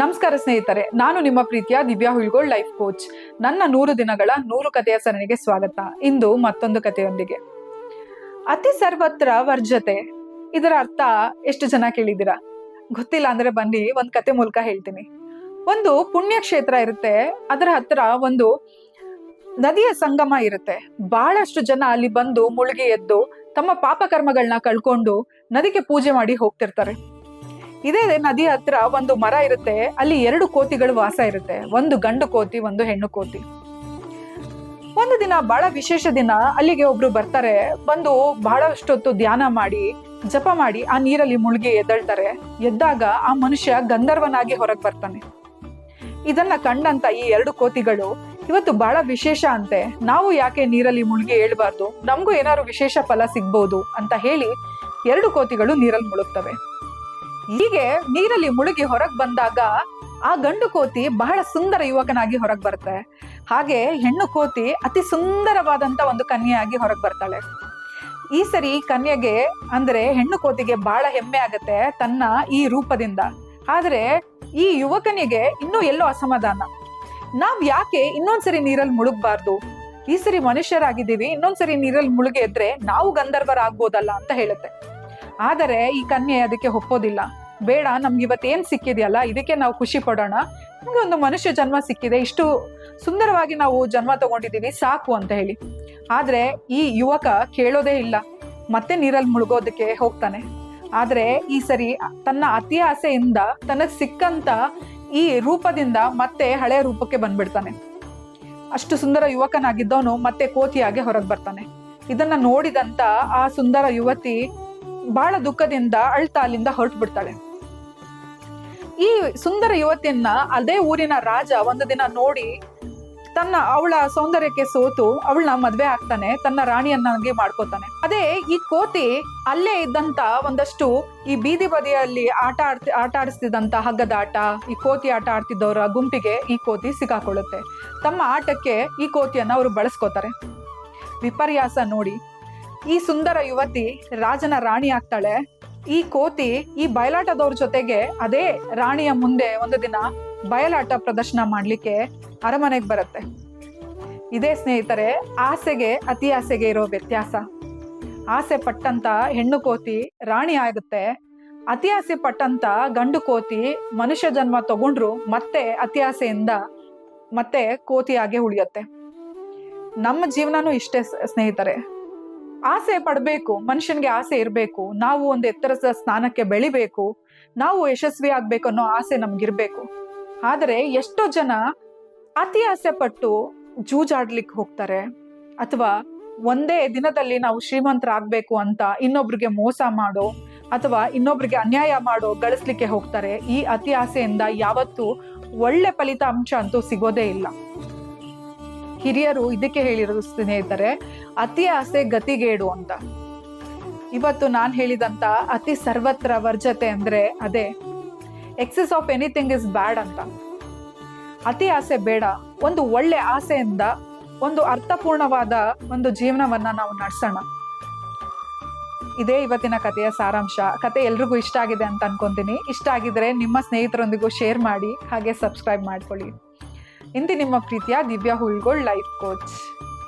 ನಮಸ್ಕಾರ ಸ್ನೇಹಿತರೆ, ನಾನು ನಿಮ್ಮ ಪ್ರೀತಿಯ ದಿವ್ಯಾ ಹುಳ್ಗೋಳ್ ಲೈಫ್ ಕೋಚ್ ನನ್ನ ನೂರು ದಿನಗಳ ನೂರು ಕಥೆಯ ಸರಣಿಗೆ ಸ್ವಾಗತ. ಇಂದು ಮತ್ತೊಂದು ಕಥೆಯೊಂದಿಗೆ. ಅತಿ ಸರ್ವತ್ರ ವರ್ಜತೆ ಇದರ ಅರ್ಥ ಎಷ್ಟು ಜನ ಕೇಳಿದಿರ ಗೊತ್ತಿಲ್ಲ ಅಂದ್ರೆ ಬನ್ನಿ, ಒಂದು ಕತೆ ಮೂಲಕ ಹೇಳ್ತೀನಿ. ಒಂದು ಪುಣ್ಯಕ್ಷೇತ್ರ ಇರುತ್ತೆ. ಅದರ ಹತ್ರ ಒಂದು ನದಿಯ ಸಂಗಮ ಇರುತ್ತೆ. ಬಹಳಷ್ಟು ಜನ ಅಲ್ಲಿ ಬಂದು ಮುಳುಗಿ ಎದ್ದು ತಮ್ಮ ಪಾಪಕರ್ಮಗಳನ್ನ ಕಳ್ಕೊಂಡು ನದಿಗೆ ಪೂಜೆ ಮಾಡಿ ಹೋಗ್ತಿರ್ತಾರೆ. ಇದೇ ನದಿ ಹತ್ರ ಒಂದು ಮರ ಇರುತ್ತೆ. ಅಲ್ಲಿ ಎರಡು ಕೋತಿಗಳು ವಾಸ ಇರುತ್ತೆ. ಒಂದು ಗಂಡು ಕೋತಿ, ಒಂದು ಹೆಣ್ಣು ಕೋತಿ. ಒಂದು ದಿನ ಬಹಳ ವಿಶೇಷ ದಿನ. ಅಲ್ಲಿಗೆ ಒಬ್ರು ಬರ್ತಾರೆ. ಬಂದು ಬಹಳಷ್ಟೊತ್ತು ಧ್ಯಾನ ಮಾಡಿ, ಜಪ ಮಾಡಿ ಆ ನೀರಲ್ಲಿ ಮುಳುಗಿ ಎದ್ದೇಳ್ತಾರೆ. ಎದ್ದಾಗ ಆ ಮನುಷ್ಯ ಗಂಧರ್ವನಾಗಿ ಹೊರಗೆ ಬರ್ತಾನೆ. ಇದನ್ನ ಕಂಡಂತ ಈ ಎರಡು ಕೋತಿಗಳು, ಇವತ್ತು ಬಹಳ ವಿಶೇಷ ಅಂತೆ. ನಾವು ಯಾಕೆ ನೀರಲ್ಲಿ ಮುಳುಗಿ ಹೇಳ್ಬಾರ್ದು ನಮಗೂ ಏನಾದ್ರು ವಿಶೇಷ ಫಲ ಸಿಗ್ಬೋದು? ಅಂತ ಹೇಳಿ ಎರಡು ಕೋತಿಗಳು ನೀರಲ್ಲಿ ಮುಳುಗ್ತವೆ. ಹೀಗೆ ನೀರಲ್ಲಿ ಮುಳುಗಿ ಹೊರಗ್ ಬಂದಾಗ ಆ ಗಂಡು ಕೋತಿ ಬಹಳ ಸುಂದರ ಯುವಕನಾಗಿ ಹೊರಗ್ ಬರುತ್ತೆ. ಹಾಗೆ ಹೆಣ್ಣು ಕೋತಿ ಅತಿ ಸುಂದರವಾದಂತ ಒಂದು ಕನ್ಯೆಯಾಗಿ ಹೊರಗ್ ಬರ್ತಾಳೆ. ಈ ಸರಿ ಕನ್ಯೆಗೆ ಅಂದ್ರೆ ಹೆಣ್ಣು ಕೋತಿಗೆ ಬಹಳ ಹೆಮ್ಮೆ ಆಗತ್ತೆ ತನ್ನ ಈ ರೂಪದಿಂದ. ಆದ್ರೆ ಈ ಯುವಕನಿಗೆ ಇನ್ನೂ ಎಲ್ಲೋ ಅಸಮಾಧಾನ. ನಾವ್ ಯಾಕೆ ಇನ್ನೊಂದ್ಸರಿ ನೀರಲ್ಲಿ ಮುಳುಗ್ಬಾರ್ದು? ಈ ಸರಿ ಮನುಷ್ಯರಾಗಿದ್ದೀವಿ, ಇನ್ನೊಂದ್ಸರಿ ನೀರಲ್ಲಿ ಮುಳುಗಿ ಎದ್ರೆ ನಾವು ಗಂಧರ್ವರಾಗ್ಬೋದಲ್ಲ ಅಂತ ಹೇಳುತ್ತೆ. ಆದರೆ ಈ ಕನ್ಯೆ ಅದಕ್ಕೆ ಒಪ್ಪೋದಿಲ್ಲ. ಬೇಡ, ನಮ್ಗೆ ಇವತ್ತು ಏನ್ ಸಿಕ್ಕಿದೆಯಲ್ಲ, ಇದಕ್ಕೆ ನಾವು ಖುಷಿ ಪಡೋಣ. ನಮ್ಗೆ ಒಂದು ಮನುಷ್ಯ ಜನ್ಮ ಸಿಕ್ಕಿದೆ, ಇಷ್ಟು ಸುಂದರವಾಗಿ ನಾವು ಜನ್ಮ ತಗೊಂಡಿದ್ದೀವಿ, ಸಾಕು ಅಂತ ಹೇಳಿ. ಆದರೆ ಈ ಯುವಕ ಕೇಳೋದೇ ಇಲ್ಲ. ಮತ್ತೆ ನೀರಲ್ಲಿ ಮುಳುಗೋದಕ್ಕೆ ಹೋಗ್ತಾನೆ. ಆದರೆ ಈ ಸರಿ ತನ್ನ ಅತಿ ಆಸೆಯಿಂದ ತನಗೆ ಸಿಕ್ಕಂತ ಈ ರೂಪದಿಂದ ಮತ್ತೆ ಹಳೆಯ ರೂಪಕ್ಕೆ ಬಂದ್ಬಿಡ್ತಾನೆ. ಅಷ್ಟು ಸುಂದರ ಯುವಕನಾಗಿದ್ದವನು ಮತ್ತೆ ಕೋತಿಯಾಗಿ ಹೊರಗೆ ಬರ್ತಾನೆ. ಇದನ್ನ ನೋಡಿದಂತ ಆ ಸುಂದರ ಯುವತಿ ಬಹಳ ದುಃಖದಿಂದ ಅಳ್ತಾ ಅಲ್ಲಿಂದ ಹೊರಟು ಬಿಡ್ತಾಳೆ ಈ ಸುಂದರ ಯುವತಿಯನ್ನ ಅದೇ ಊರಿನ ರಾಜ ಒಂದು ದಿನ ನೋಡಿ ತನ್ನ ಅವಳ ಸೌಂದರ್ಯಕ್ಕೆ ಸೋತು ಅವಳನ್ನ ಮದ್ವೆ ಆಗ್ತಾನೆ, ತನ್ನ ರಾಣಿಯನ್ನಾಗಿ ಮಾಡ್ಕೋತಾನೆ. ಅದೇ ಈ ಕೋತಿ ಅಲ್ಲೇ ಇದ್ದಂತ ಒಂದಷ್ಟು ಈ ಬೀದಿ ಬದಿಯಲ್ಲಿ ಆಟ ಆಡ್ತಿ, ಆಟ ಆಡಿಸ್ತಿದ್ದಂತ ಹಗ್ಗದ ಆಟ, ಈ ಕೋತಿ ಆಟ ಆಡ್ತಿದ್ದವರ ಗುಂಪಿಗೆ ಈ ಕೋತಿ ಸಿಕ್ಕಾಕೊಳ್ಳುತ್ತೆ ತಮ್ಮ ಆಟಕ್ಕೆ ಈ ಕೋತಿಯನ್ನ ಅವರು ಬಳಸ್ಕೋತಾರೆ. ವಿಪರ್ಯಾಸ ನೋಡಿ ಈ ಸುಂದರ ಯುವತಿ ರಾಜನ ರಾಣಿ ಆಗ್ತಾಳೆ. ಈ ಕೋತಿ ಈ ಬಯಲಾಟದವ್ರ ಜೊತೆಗೆ ಅದೇ ರಾಣಿಯ ಮುಂದೆ ಒಂದು ದಿನ ಬಯಲಾಟ ಪ್ರದರ್ಶನ ಮಾಡಲಿಕ್ಕೆ ಅರಮನೆಗೆ ಬರುತ್ತೆ. ಇದೇ ಸ್ನೇಹಿತರೆ, ಆಸೆಗೆ ಅತಿ ಆಸೆಗೆ ಇರೋ ವ್ಯತ್ಯಾಸ. ಆಸೆ ಪಟ್ಟಂತ ಹೆಣ್ಣು ಕೋತಿ ರಾಣಿ ಆಗುತ್ತೆ. ಅತಿ ಆಸೆ ಪಟ್ಟಂತ ಗಂಡು ಕೋತಿ ಮನುಷ್ಯ ಜನ್ಮ ತಗೊಂಡ್ರು ಮತ್ತೆ ಅತಿ ಆಸೆಯಿಂದ ಮತ್ತೆ ಕೋತಿಯಾಗೆ ಉಳಿಯುತ್ತೆ. ನಮ್ಮ ಜೀವನನೂ ಇಷ್ಟೇ ಸ್ನೇಹಿತರೆ. ಆಸೆ ಪಡಬೇಕು, ಮನುಷ್ಯನ್ಗೆ ಆಸೆ ಇರಬೇಕು, ನಾವು ಒಂದು ಎತ್ತರದ ಸ್ಥಾನಕ್ಕೆ ಬೆಳಿಬೇಕು, ನಾವು ಯಶಸ್ವಿ ಆಗ್ಬೇಕು ಅನ್ನೋ ಆಸೆ ನಮ್ಗಿರ್ಬೇಕು. ಆದರೆ ಎಷ್ಟೋ ಜನ ಅತಿ ಆಸೆ ಪಟ್ಟು ಜೂಜಾಡ್ಲಿಕ್ಕೆ ಹೋಗ್ತಾರೆ. ಅಥವಾ ಒಂದೇ ದಿನದಲ್ಲಿ ನಾವು ಶ್ರೀಮಂತರಾಗಬೇಕು ಅಂತ ಇನ್ನೊಬ್ರಿಗೆ ಮೋಸ ಮಾಡೋ, ಅಥವಾ ಇನ್ನೊಬ್ರಿಗೆ ಅನ್ಯಾಯ ಮಾಡೋ ಗಳಿಸ್ಲಿಕ್ಕೆ ಹೋಗ್ತಾರೆ. ಈ ಅತಿ ಆಸೆಯಿಂದ ಯಾವತ್ತೂ ಒಳ್ಳೆ ಫಲಿತಾಂಶ ಅಂತೂ ಸಿಗೋದೇ ಇಲ್ಲ. ಹಿರಿಯರು ಇದಕ್ಕೆ ಹೇಳಿರೋದು ಸ್ನೇಹಿತರೆ, ಅತಿ ಆಸೆ ಗತಿಗೇಡು ಅಂತ. ಇವತ್ತು ನಾನು ಹೇಳಿದಂತ ಅತಿ ಸರ್ವತ್ರ ವರ್ಜತೆ ಅಂದ್ರೆ ಅದೇ excess of anything is bad ಅಂತ. ಅತಿ ಆಸೆ ಬೇಡ, ಒಂದು ಒಳ್ಳೆ ಆಸೆಯಿಂದ ಒಂದು ಅರ್ಥಪೂರ್ಣವಾದ ಒಂದು ಜೀವನವನ್ನ ನಾವು ನಡೆಸೋಣ. ಇದೇ ಇವತ್ತಿನ ಕಥೆಯ ಸಾರಾಂಶ. ಕತೆ ಎಲ್ರಿಗೂ ಇಷ್ಟ ಆಗಿದೆ ಅಂತ ಅನ್ಕೊಂತೀನಿ. ಇಷ್ಟ ಆಗಿದ್ರೆ ನಿಮ್ಮ ಸ್ನೇಹಿತರೊಂದಿಗೂ ಶೇರ್ ಮಾಡಿ, ಹಾಗೆ ಸಬ್ಸ್ಕ್ರೈಬ್ ಮಾಡ್ಕೊಳ್ಳಿ. ಇಂದು ನಿಮ್ಮ ಪ್ರೀತಿಯ ದಿವ್ಯಾ ಹುಲ್ಗೋಳ್ ಲೈಫ್ ಕೋಚ್.